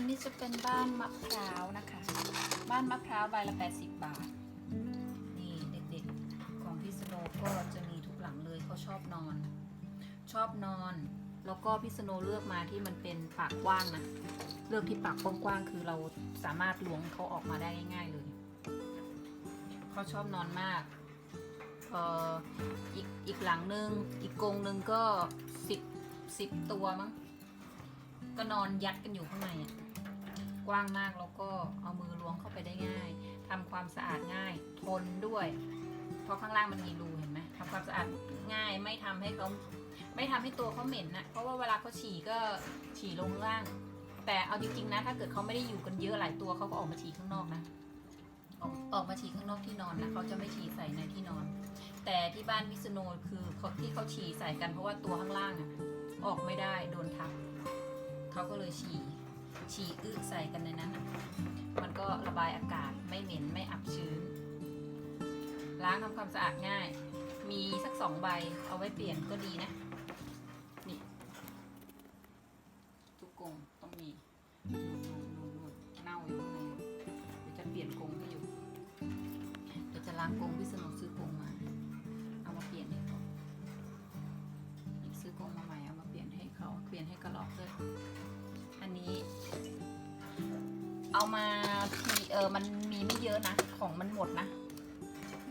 อันนี้จะเป็นบ้านมะพร้าวนะคะ บ้านมะพร้าวใบละ 80 บาท นี่เด็กๆของพี่สโนก็จะมีทุกหลังเลยเขาชอบนอน ชอบนอน แล้วก็พี่สโนเลือกมาที่มันเป็นปากกว้างนะ เลือกที่ปากกว้างๆคือเราสามารถล้วงเขาออกมาได้ง่ายๆเลย เขาชอบนอนมากเอ่ออีกอีกหลังนึง อีกกรงนึงก็สิบสิบตัวมั้ง ก็นอนยัดกันอยู่ข้างในอะกว้างมากแล้วก็เอามือล้วงเข้าไปได้ง่ายทำความสะอาดง่าย ทนด้วย เพราะข้างล่างมันมีรูเห็นไหมทำความสะอาดง่ายไม่ทำให้เขาไม่ทำให้ตัวเขาเหม็นนะเพราะว่าเวลาเขาฉี่ก็ฉี่ลงข้างล่าง แต่เอาจริงๆนะถ้าเกิดเขาไม่ได้อยู่กันเยอะหลายตัวเขาก็ออกมาฉี่ข้างนอกนะออกออกมาฉี่ข้างนอกที่นอนนะเขาจะไม่ฉี่ใส่ในที่นอน แต่ที่บ้านวิษณุคือเขาที่เขาฉี่ใส่กันเพราะว่าตัวข้างล่างอะออกไม่ได้โดนทับ เขาก็เลยฉี่ฉี่อึใส่กันในนั้นมันก็ระบายอากาศไม่เหม็นไม่อับชื้น ล้างทำความสะอาดง่าย มีสักสองใบเอาไว้เปลี่ยนก็ดีนะ นี่ทุกกงต้องมีนู่นนู่นนู่นนู่นเน่าอยู่ข้างในเดี๋ยวจะเปลี่ยนกงให้อยู่เดี๋ยวจะล้างกงพี่สนุ เอามาทีเออมันมีไม่เยอะนะ ของมันหมดนะ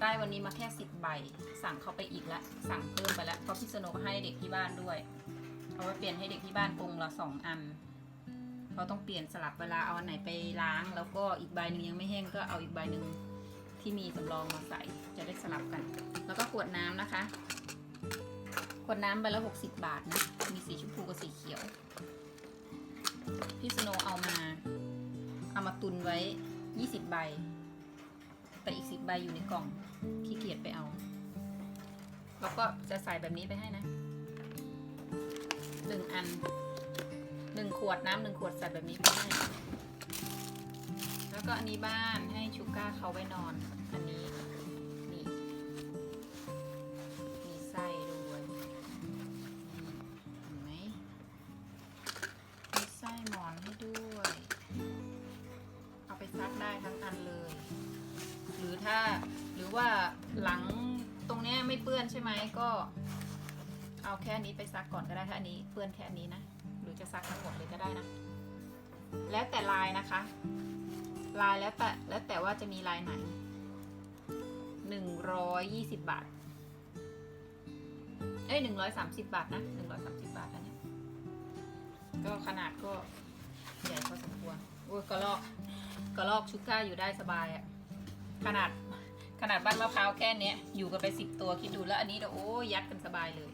ได้วันนี้มาแค่สิบใบ สั่งเขาไปอีกแล้วสั่งเพิ่มไปแล้วเพราะพี่สนุกให้เด็กที่บ้านด้วย เอาไว้เปลี่ยนให้เด็กที่บ้านกรงละสองอันเขาต้องเปลี่ยนสลับเวลาเอาอันไหนไปล้าง แล้วก็อีกใบหนึ่งยังไม่แห้งก็เอาอีกใบหนึ่งที่มีสำรองมาใส่จะได้สลับกัน แล้วก็ขวดน้ำนะคะ ขวดน้ำใบละหกสิบบาทนะ มีสีชมพูกับสีเขียว ตุนไว้ 20 ใบ แต่อีก 10 ใบอยู่ในกล่องขี้เกียจไปเอา แล้วก็จะใส่แบบนี้ไปให้นะหนึ่งอันหนึ่งขวดน้ำหนึ่งขวดใส่แบบนี้ไปให้ แล้วก็อันนี้บ้านให้ชูก้าเขาไว้นอน อันนี้ ซักได้ทั้งอันเลย หรือถ้าหรือว่าหลังตรงนี้ไม่เปื้อนใช่ไหมก็ เอาแค่นี้ไปซักก่อนก็ได้ถ้าอันนี้เปื้อนแค่นี้นะ หรือจะซักทั้งหมดเลยก็ได้นะ แล้วแต่ลายนะคะ ลายแล้วแต่แล้วแต่ว่าจะมีลายไหนหนึ่งร้อยยี่สิบบาท เอ้ยหนึ่งร้อยสามสิบบาทนะหนึ่งร้อยสามสิบบาทอันเนี้ยก็ขนาดก็ใหญ่พอสมควรโอ้ยกระลอก กระลอกชุก้าอยู่ได้สบายอะขนาดขนาดบ้านมะพร้าวแค่เนี้ยอยู่กันไปสิบตัวคิดดูแล้วอันนี้เดี๋ยวโอ้ยัดกันสบายเลย